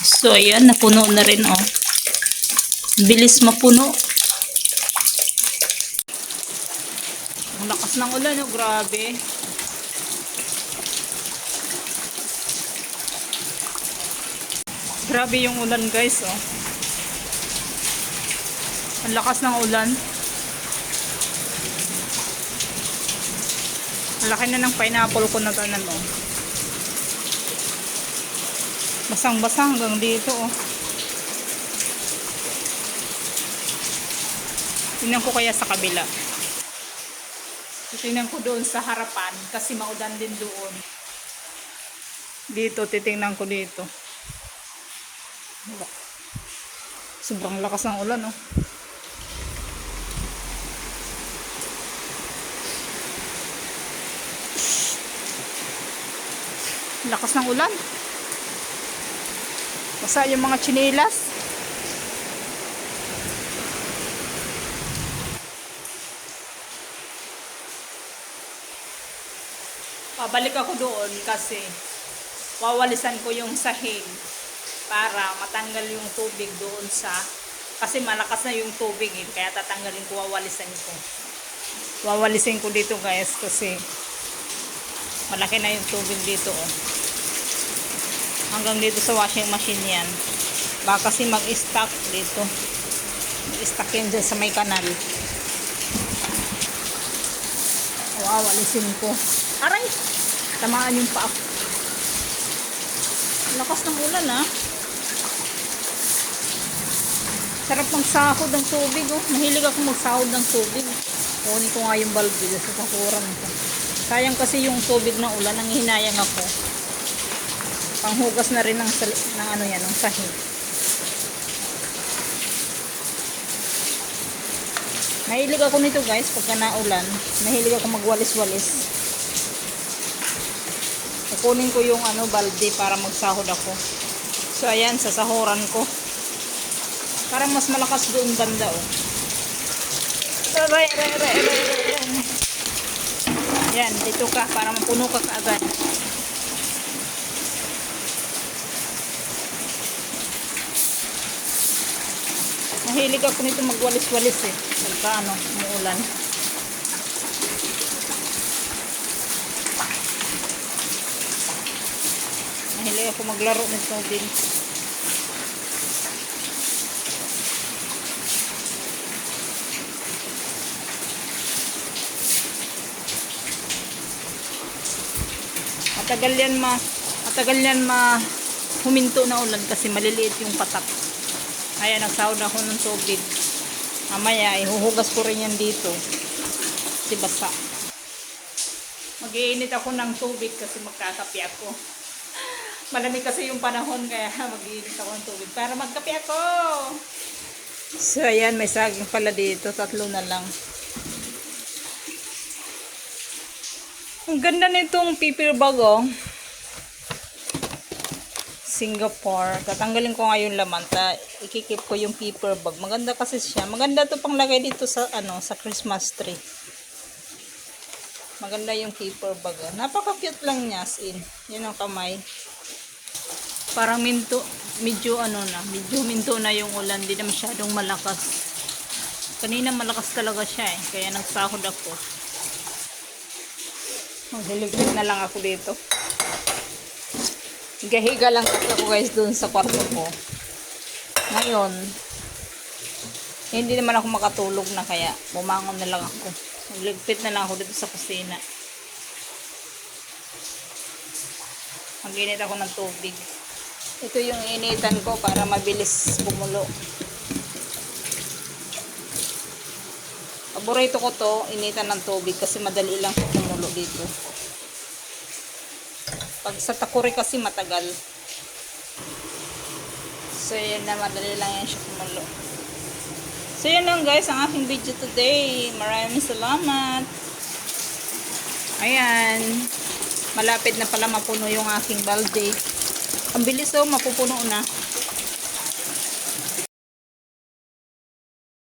So, ayan, napuno na rin, oh. Bilis mapuno. Ang lakas ng ulan, oh, grabe. Grabe yung ulan, guys, oh. Ang lakas ng ulan. Ang laki na ng pineapple ko na tanan, oh. Basang-basa hanggang dito, oh. Tingnan ko kaya sa kabila. Titingnan ko doon sa harapan kasi maulan din doon. Dito, titingnan ko dito. Sobrang lakas ng ulan, oh. Lakas ng ulan. Basa yung mga chinelas. Pabalik ako doon kasi wawalisan ko yung sahig para matanggal yung tubig doon sa kasi malakas na yung tubig eh, kaya tatanggalin ko wawalisan ko wawalisin ko dito guys kasi malaki na yung tubig dito oh hanggang dito sa washing machine yan. Baka kasi mag-stack dito. Mag-stack yan dyan sa may kanal. Wow alisin ko. Aray! Tamaan yung paa lakas ng ulan ah. Sarap magsahod ng tubig oh. Mahilig ako magsahod ng tubig. Kunin ko nga yung dito sa sakuran ko. Sayang kasi yung tubig ng ulan ang hinayang ako panghugas na rin ng, ng ano yan, ng sahig. Mahilig ako nito guys, pagka naulan. Mahilig ako magwalis-walis. Kukunin ko yung ano, balde para magsahod ako. So ayan, sasahuran ko. Parang mas malakas doon banda oh. Aray, dito ka para mapuno ka kaagad. Mahilig ako nito magwalis-walis eh. Pagka ano, umuulan. Mahilig ako maglaro nito din. Matagal yan ma matagal yan ma huminto na ulan kasi maliliit yung patak. Ayan, nagsahod ako ng tubig. Mamaya, ihuhugas ko rin yan dito. Kasi basa. Mag-iinit ako ng tubig kasi magkakapi ako. Malamig kasi yung panahon kaya mag-iinit ako ng tubig para magkapi ako. So, ayan, may saging pala dito. Tatlo na lang. Ang ganda nitong paper bag, oh. Singapore. Tatanggalin ko nga yung laman. Ta, ikikip ko yung paper bag. Maganda kasi siya. Maganda to pang lagay dito sa ano sa Christmas tree. Maganda yung paper bag. ah. Napaka-cute lang niya as in. Yan ang kamay. Parang minto, medyo ano na, medyo minto na yung ulan. Hindi na masyadong malakas. Kanina malakas talaga siya eh. Kaya nagsahod ako. Maghiliglig na lang ako dito. Gahiga lang ako guys dun sa kwarto ko. Ngayon, hindi naman ako makatulog na kaya bumangon na lang ako. Ligpit na lang ako dito sa kusina. Maginit ako ng tubig. Ito yung initan ko para mabilis bumulo. Paborito ko to, initan ng tubig kasi madali lang bumulo dito. Pag sa takuri kasi matagal. So, yan na. Madali lang yan siya kumulo. So, yan lang guys ang aking video today. Maraming salamat. Ayan. Malapit na pala mapuno yung aking balde. Ang bilis oh, mapupuno na.